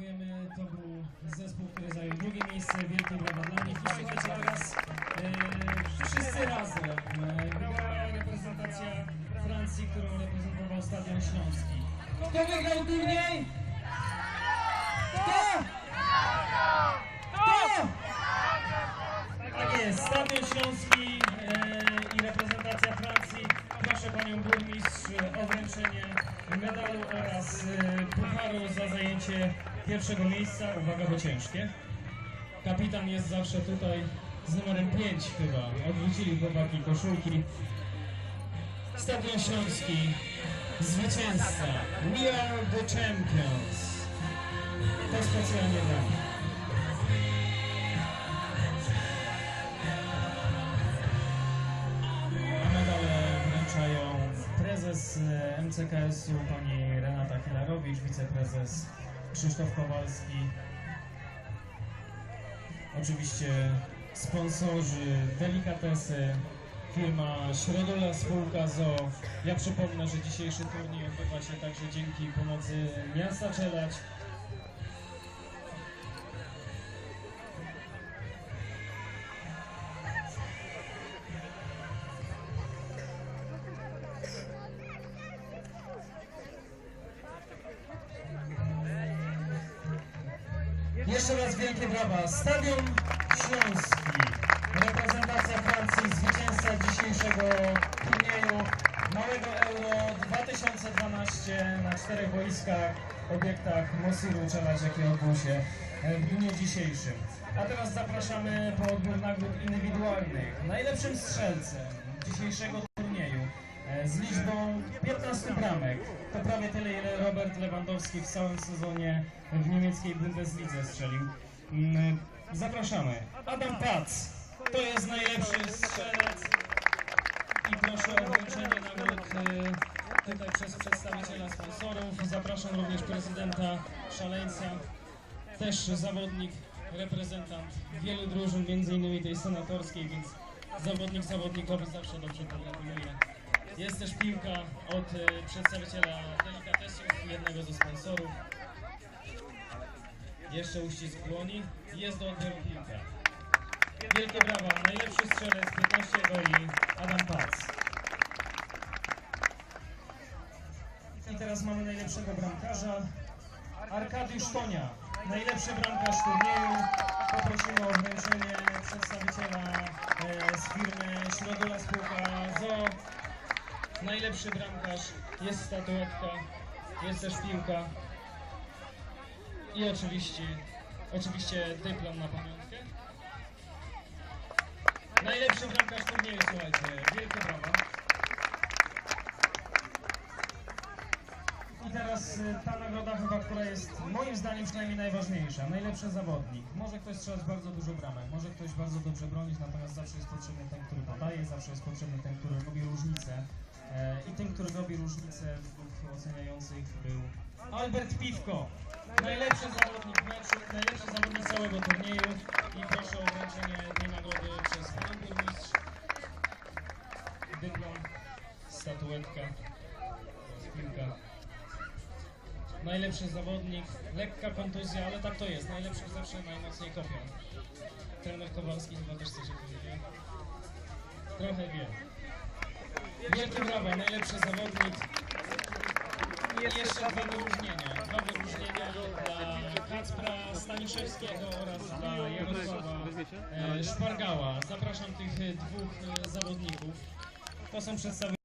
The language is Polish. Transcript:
Dziękujemy. To był zespół, który zajął drugie miejsce. Wielkie brawa dla nich. I słuchajcie, teraz e, wszyscy razem. E, reprezentacja Francji, którą reprezentował Stadion Śląski. Kto wygrał turniej? Kto? Kto? Tak jest, Stadion Śląski e, i reprezentacja Francji. Proszę Panią Burmistrz o wręczenie medalu oraz e, pucharu za zajęcie pierwszego miejsca. Uwaga, bo ciężkie. Kapitan jest zawsze tutaj z numerem 5 chyba. Odwrócili chłopaki koszulki. Stadion Śląski, zwycięzca. We are the champions. To specjalnie dla mnie. A medale prezes e, MCKS-u pani Renata Hilarowicz, wiceprezes Krzysztof Kowalski. Oczywiście sponsorzy, delikatesy, firma Środola Spółka ZOO. Ja przypomnę, że dzisiejszy turniej odbywa się także dzięki pomocy miasta Czelać. Jeszcze raz wielkie brawa. Stadion Śląski. Reprezentacja Francji, zwycięzca dzisiejszego turnieju Małego Euro 2012 na czterech boiskach, obiektach Mosiru Czelać, jaki odbył się e, w dniu dzisiejszym. A teraz zapraszamy po odbiór nagród indywidualnych. Najlepszym strzelcem dzisiejszego z liczbą 15 bramek. To prawie tyle, ile Robert Lewandowski w całym sezonie w niemieckiej Bundeslidze strzelił. Mm, Zapraszamy. Adam Pac. To jest najlepszy strzelec. I proszę o wręczenie nagród e, tutaj przez przedstawiciela sponsorów. Zapraszam również prezydenta Szaleńca. Też zawodnik, reprezentant wielu drużyn, innymi tej senatorskiej, więc zawodnik zawodnikowi zawsze dobrze pogratuluje. Jest też piłka od e, przedstawiciela delikatesów, jednego ze sponsorów. Jeszcze uścisk dłoni. Jest do odbioru piłka. Wielkie brawa. Najlepszy strzelec, 15 goli, Adam Pac. I teraz mamy najlepszego bramkarza, Arkadiusz Tonia. Najlepszy bramkarz turnieju. Poprosimy o wręczenie przedstawiciela e, z firmy Środola Spółka. Najlepszy bramkarz, jest statuetka, jest też piłka. I oczywiście, oczywiście dyplom na pamiątkę. Najlepszy bramkarz turnieju, słuchajcie. Wielkie brawa. I teraz y, ta nagroda chyba, która jest moim zdaniem przynajmniej najważniejsza. Najlepszy zawodnik. Może ktoś strzelać bardzo dużo bramek, może ktoś bardzo dobrze bronić, natomiast zawsze jest potrzebny ten, który podaje, zawsze jest potrzebny ten, który robi różnicę. E, I tym, który robi różnicę wśród oceniających był Albert Piwko. Najlepszy zawodnik meczu, najlepszy zawodnik całego turnieju i proszę o wręczenie tej nagrody przez burmistrz. Dyplom, statuetka, piłka. Najlepszy zawodnik, lekka kontuzja, ale tak to jest. Najlepszy zawsze najmocniej kopią. Trener Kowalski chyba też coś o tym wie. Trochę wie. Wielkie brawa, najlepszy zawodnik. I jeszcze dwa wyróżnienia. Dwa wyróżnienia dla Kacpra Staniszewskiego oraz dla Jarosława e, Szpargała. Zapraszam tych dwóch e, zawodników. To są.